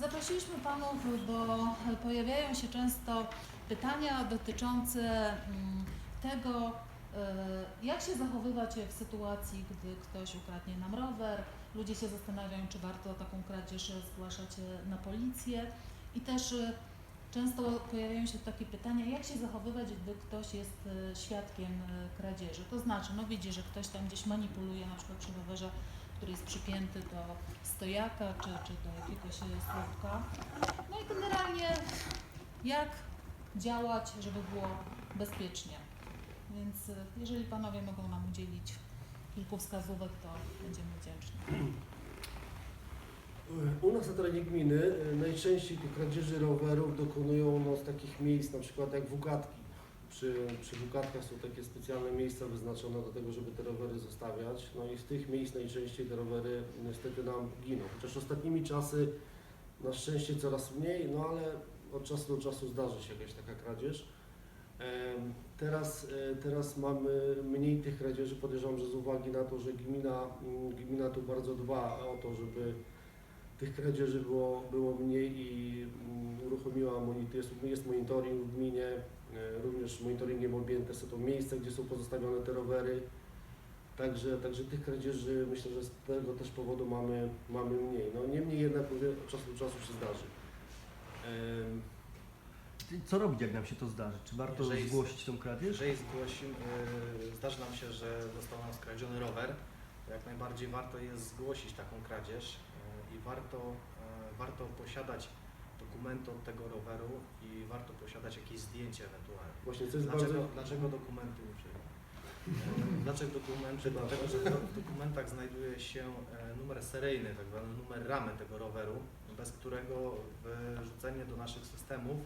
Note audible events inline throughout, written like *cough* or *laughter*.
Zaprosiliśmy Panów, bo pojawiają się często pytania dotyczące mm, tego, e, jak się zachowywać w sytuacji, gdy ktoś ukradnie nam rower. Ludzie się zastanawiają, czy warto taką kradzież zgłaszać e, na policję. I też e, często pojawiają się takie pytania, jak się zachowywać, gdy ktoś jest świadkiem kradzieży. To znaczy, no widzi, że ktoś tam gdzieś manipuluje, na przykład przy rowerze, który jest przypięty do stojaka czy, czy do jakiegoś e, słupka. No i generalnie jak działać, żeby było bezpiecznie. Więc e, jeżeli Panowie mogą nam udzielić kilku wskazówek, to będziemy wdzięczni. U nas na terenie gminy y, najczęściej tych kradzieży rowerów dokonują no, z takich miejsc, na przykład jak Wukatki. Przy, przy Wukatkach są takie specjalne miejsca wyznaczone do tego, żeby te rowery zostawiać. No i z tych miejsc najczęściej te rowery niestety nam giną. Chociaż ostatnimi czasy na szczęście coraz mniej, no ale od czasu do czasu zdarzy się jakaś taka kradzież. Teraz, e, teraz mamy mniej tych kradzieży, podejrzewam, że z uwagi na to, że gmina, mm, gmina tu bardzo dba o to, żeby tych kradzieży było, było mniej i mm, uruchomiła jest, jest monitoring w gminie, e, również monitoringiem objęte są to miejsca, gdzie są pozostawione te rowery. Także, także tych kradzieży myślę, że z tego też powodu mamy, mamy mniej. No niemniej jednak mówię, od czasu do czasu się zdarzy. Co robić, jak nam się to zdarzy? Czy warto Jeżeli- zgłosić tą kradzież? Jeżeli zgłosimy, y, zdarzy nam się, że został nam skradziony rower, to jak najbardziej warto jest zgłosić taką kradzież i warto, y, warto posiadać dokumenty od tego roweru i warto posiadać jakieś zdjęcie ewentualnie. Właśnie co jest Dlaczego, bardzo... dlaczego dokumenty? Y, *laughs* Dlaczego dokumenty? Dlatego, że w dokumentach znajduje się e, numer seryjny, tak zwany numer ramy tego roweru, bez którego wrzucenie do naszych systemów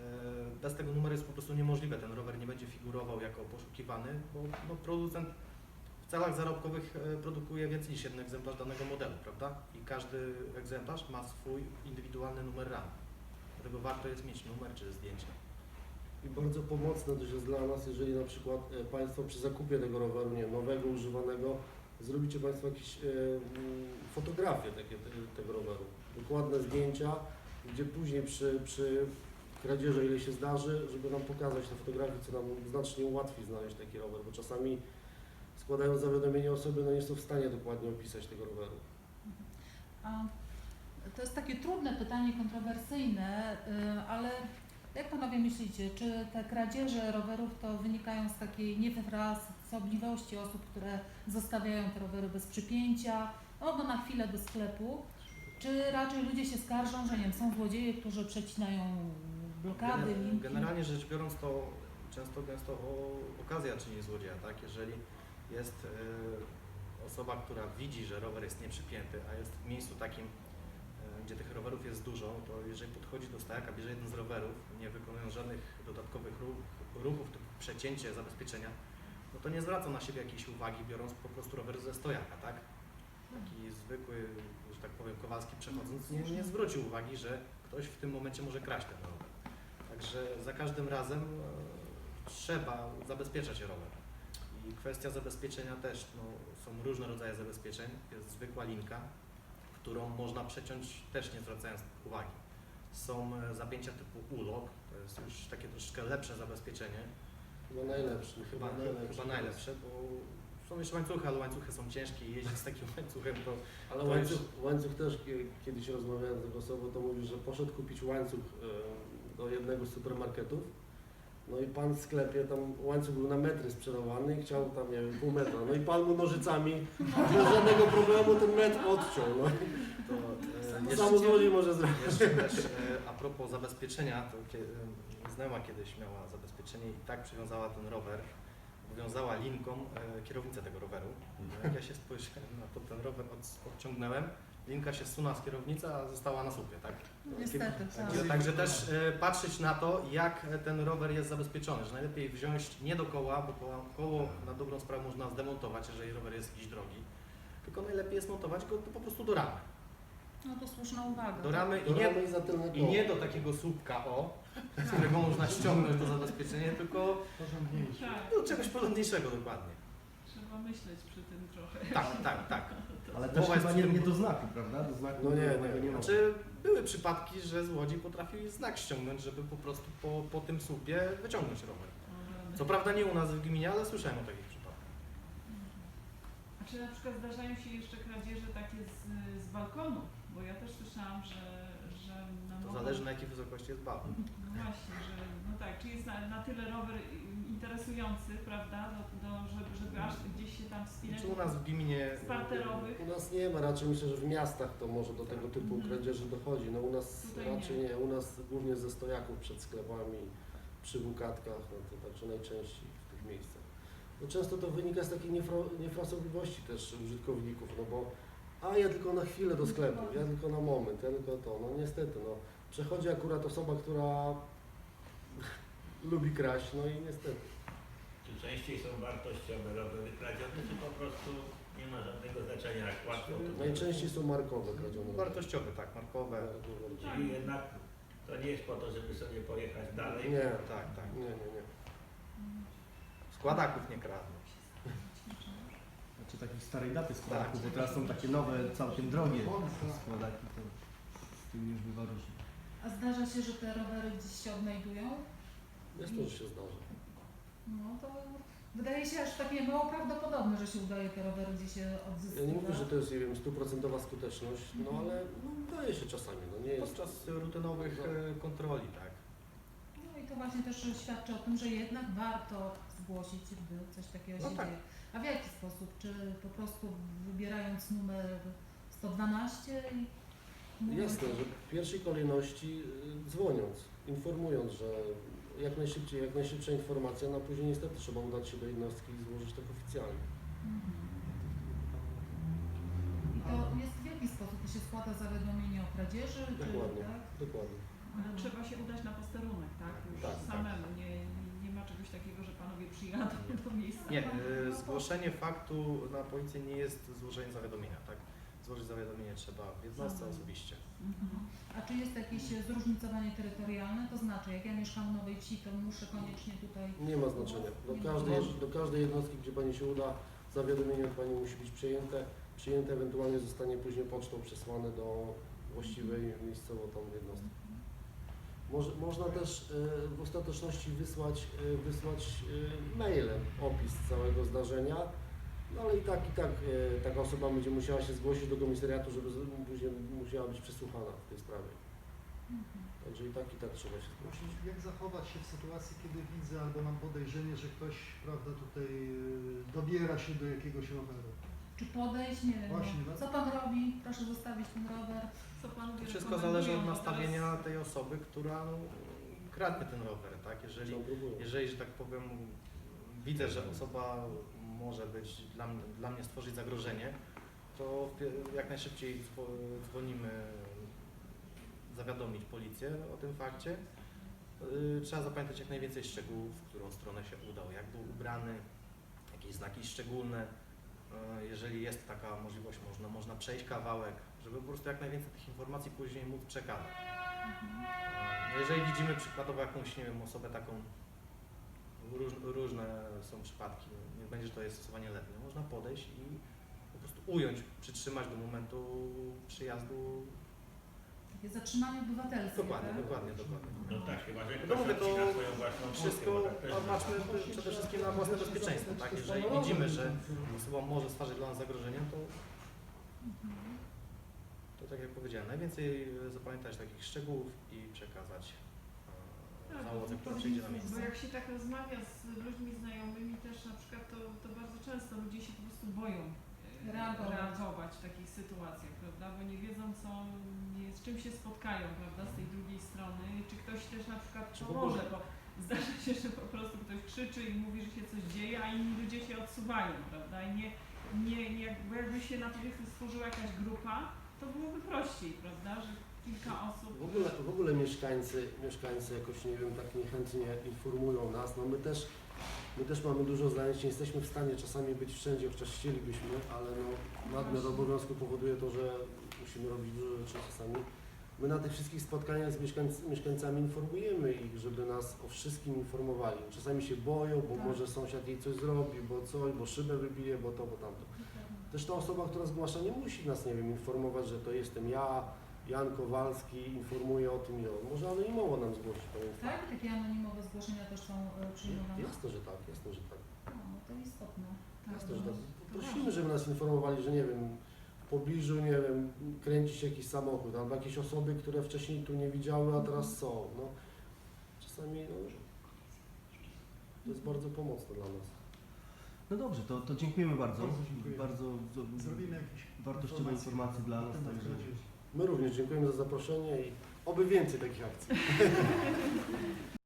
E, Bez tego numeru jest po prostu niemożliwe. Ten rower nie będzie figurował jako poszukiwany, bo no, producent celach zarobkowych e, produkuje więcej niż jeden egzemplarz danego modelu, prawda? I każdy egzemplarz ma swój indywidualny numer RAM. Dlatego warto jest mieć numer czy zdjęcie. I bardzo pomocne też jest dla nas, jeżeli na przykład e, Państwo przy zakupie tego roweru, nie nowego, używanego, zrobicie Państwo jakieś e, mm, fotografie takie, te, tego roweru, dokładne zdjęcia, gdzie później przy, przy kradzieży, ile się zdarzy, żeby nam pokazać te fotografie, co nam znacznie ułatwi znaleźć taki rower, bo czasami składając zawiadomienie osoby, no nie są w stanie dokładnie opisać tego roweru. A to jest takie trudne pytanie, kontrowersyjne, y, ale jak Panowie myślicie, czy te kradzieże rowerów to wynikają z takiej niewrasobliwości osób, które zostawiają te rowery bez przypięcia, albo na chwilę do sklepu, czy raczej ludzie się skarżą, że nie wiem, są złodzieje, którzy przecinają blokady, Gener- linki? Generalnie rzecz biorąc, to często gęsto okazja czyni złodzieja, tak? Jeżeli jest e, osoba, która widzi, że rower jest nieprzypięty, a jest w miejscu takim, e, gdzie tych rowerów jest dużo, to jeżeli podchodzi do stojaka, bierze jeden z rowerów, nie wykonując żadnych dodatkowych ruch, ruchów, typu przecięcie zabezpieczenia, no to nie zwraca na siebie jakiejś uwagi, biorąc po prostu rower ze stojaka, tak? Taki zwykły, że tak powiem, Kowalski przechodząc, nie, nie zwrócił uwagi, że ktoś w tym momencie może kraść ten rower. Także za każdym razem e, trzeba zabezpieczać rower. I kwestia zabezpieczenia też, no, są różne rodzaje zabezpieczeń. Jest zwykła linka, którą można przeciąć też nie zwracając uwagi. Są e, zapięcia typu ulok, to jest już takie troszeczkę lepsze zabezpieczenie. Chyba najlepszy. Chyba, chyba najlepsze, bo są jeszcze łańcuchy, ale łańcuchy są ciężkie i jeździć z takim *laughs* łańcuchem to Ale To łańcuch, już- łańcuch też, kie- kiedyś rozmawiałem z taką osobą, to mówił, że poszedł kupić łańcuch e, do jednego z supermarketów. No i pan w sklepie, tam łańcuch był na metry sprzedawany i chciał tam, nie wiem, pół metra. No i pan mu nożycami bez żadnego problemu ten metr odciął. No. to e, To jeszcze- samo złodziej może zrobić. Jeszcze też e, a propos zabezpieczenia, to kie, e, znajoma kiedyś miała zabezpieczenie i tak przywiązała ten rower, powiązała linką e, kierownicę tego roweru. Jak ja się spojrzałem na to, ten rower od, odciągnąłem, linka się zsunęła z kierownicy, a została na słupie, tak? Niestety, tak. Także, też e, patrzeć na to, jak e, ten rower jest zabezpieczony, że najlepiej wziąć nie do koła, bo koło, koło na dobrą sprawę można zdemontować, jeżeli rower jest jakiś drogi, tylko najlepiej jest montować go po prostu do ramy. No to słuszna uwaga. Do ramy i Do nie, ramy i nie do takiego słupka o, z którego można ściągnąć to zabezpieczenie, tylko do czegoś porządniejszego dokładnie. trzeba myśleć przy tym trochę. Tak, tak, tak. Ale też Mowa jest chyba nie, nie do znaku, prawda? Do znaku No nie, nie. ma. Znaczy, były przypadki, że złodziej potrafił znak ściągnąć, żeby po prostu po, po tym słupie wyciągnąć rower. Co prawda nie u nas w gminie, ale słyszałem o takich przypadkach. A czy na przykład zdarzają się jeszcze kradzieże takie z, z balkonu? Bo ja też słyszałam, że, że na To nowo- zależy na jakiej wysokości jest balkon. No właśnie, że no tak, czy jest na, na tyle rower interesujący, prawda, do, do, żeby, żeby aż gdzieś się tam wspinać? Czy u nas w gminie Parterowych? U nas nie ma, raczej myślę, że w miastach to może do tego typu Mhm. kradzieży dochodzi. No u nas Tutaj raczej nie. nie. u nas głównie ze stojaków przed sklepami, przy bukatkach, no to także najczęściej w tych miejscach. No często to wynika z takiej niefra, niefrasobliwości też użytkowników, no bo a ja tylko na chwilę do sklepu, ja tylko na moment, ja tylko to, no niestety, no przechodzi akurat osoba, która *laughs* lubi kraść, no i niestety. Czy częściej są wartościowe rowery kradzione, czy po prostu nie ma żadnego znaczenia, jak łatwo to Najczęściej są markowe kradzione. wartościowe, tak, markowe. Czyli jednak to nie jest po to, żeby sobie pojechać dalej. Nie, Tak, tak. nie, nie, nie. Składaków nie kradną. Znaczy takiej starej daty składaków, Tak. bo teraz są takie nowe, całkiem drogie składaki, to z tym już bywa różnie. A zdarza się, że te rowery gdzieś się odnajdują? Jest to, że się zdarza. No to wydaje się aż takie mało prawdopodobne, że się udaje te rowery gdzieś się odzyskać. Ja nie mówię, że to jest, nie wiem, stuprocentowa skuteczność, no Mhm. ale no, daje się czasami, no nie jest... Podczas rutynowych e, kontroli, tak. No i to właśnie też świadczy o tym, że jednak warto zgłosić, gdy coś takiego No się tak. dzieje. A w jaki sposób? Czy po prostu wybierając numer 112 i Jasne, że w pierwszej kolejności y, dzwoniąc, informując, że jak najszybciej, jak najszybsza informacja, no a później niestety trzeba udać się do jednostki i złożyć tak oficjalnie. Mhm. I to jest w jaki sposób? To się składa zawiadomienie o kradzieży? Dokładnie. Czy, tak? Dokładnie. Ale trzeba się udać na posterunek, tak? Już Tak, tak. samemu. Nie, nie ma czegoś takiego, że panowie przyjadą do miejsca. Nie, e, zgłoszenie faktu na policję nie jest złożenie zawiadomienia, tak? Złożyć zawiadomienie trzeba w jednostce Mhm. osobiście. Mhm. A czy jest jakieś zróżnicowanie terytorialne? To znaczy, jak ja mieszkam w Nowej Wsi, to muszę koniecznie tutaj... Nie ma znaczenia. Do każdej, do każdej jednostki, gdzie Pani się uda, zawiadomienie od Pani musi być przyjęte. Przyjęte ewentualnie zostanie później pocztą przesłane do właściwej miejscowo tam jednostki. Może, można też e, w ostateczności wysłać, e, wysłać e, mailem opis całego zdarzenia, no ale i tak, i tak e, taka osoba będzie musiała się zgłosić do komisariatu, żeby z- później musiała być przesłuchana w tej sprawie. Mhm. Także i tak, i tak trzeba się zgłosić. Jak zachować się w sytuacji, kiedy widzę albo mam podejrzenie, że ktoś prawda, tutaj y, dobiera się do jakiegoś roweru. Czy podejść? Nie wiem. Właśnie, no. no. Co Pan robi? Proszę zostawić ten rower. Co panowie wszystko zależy od nastawienia teraz- tej osoby, która no, kradnie ten rower, tak? Jeżeli, jeżeli, że tak powiem, widzę, że osoba może być dla, mnie- dla mnie stworzyć zagrożenie, to jak najszybciej dzwo- dzwonimy, zawiadomić policję o tym fakcie. Yy, Trzeba zapamiętać jak najwięcej szczegółów, w którą stronę się udał, jak był ubrany, jakieś znaki szczególne. Yy, Jeżeli jest taka możliwość, można, można przejść kawałek, żeby po prostu jak najwięcej tych informacji później móc przekazać. Yy, Jeżeli widzimy przykładowo jakąś, nie wiem, osobę taką, róż, różne są przypadki, nie będzie, że to jest stosowanie letnie, można podejść i po prostu ująć, przytrzymać do momentu przyjazdu. Takie zatrzymanie obywatelskie. Dokładnie, tak? dokładnie, dokładnie. No tak, chyba że No ktoś mówię, to odcina swoją własną Wszystko bo tak patrzmy przede wszystkim na własne bezpieczeństwo, tak? Jeżeli widzimy, że osoba może stwarzać dla nas zagrożenie, to, Mhm. to tak jak powiedziałem, najwięcej zapamiętać takich szczegółów i przekazać załodze, która bo- przyjdzie na Bo miejsce. jak się tak rozmawia z ludźmi znajomymi też na przykład, to, to bardzo często ludzie się po prostu boją e, Reagować. reagować w takich sytuacjach, prawda? Bo nie wiedzą co, nie, z czym się spotkają, prawda, z tej drugiej strony, czy ktoś też na przykład Czy w pomoże, ogóle- bo zdarza się, że po prostu ktoś krzyczy i mówi, że się coś dzieje, a inni ludzie się odsuwają, prawda? I nie, nie, nie bo jakby się na powiedzmy stworzyła jakaś grupa, to byłoby prościej, prawda, że kilka osób W ogóle, w ogóle mieszkańcy, mieszkańcy jakoś, nie wiem, tak niechętnie informują nas. No my też, my też mamy dużo zajęć, nie jesteśmy w stanie czasami być wszędzie, chociaż chcielibyśmy, ale no, nadmiar obowiązku powoduje to, że musimy robić dużo rzeczy czasami. My na tych wszystkich spotkaniach z mieszkańc, mieszkańcami informujemy ich, żeby nas o wszystkim informowali. Czasami się boją, bo Tak. może sąsiad jej coś zrobi, bo coś, bo szybę wybije, bo to, bo tamto. Też ta osoba, która zgłasza, nie musi nas, nie wiem, informować, że to jestem ja, Jan Kowalski informuje o tym i on. Może anonimowo nam zgłosić, Tak? Takie anonimowe zgłoszenia też są e, przyjmowane? Jasne, że tak, jasne, że tak. No, no to istotne. Jasne, że tak. Prosimy, żeby nas informowali, że nie wiem, w pobliżu, nie wiem, kręci się jakiś samochód, albo jakieś osoby, które wcześniej tu nie widziały, a teraz są. No, czasami no, to jest bardzo pomocne dla nas. No dobrze, to, to dziękujemy bardzo. Bardzo. Bardzo z- Zrobimy jakieś wartościowe informacje dla na nas. Także. My również dziękujemy za zaproszenie i oby więcej takich akcji. *laughs*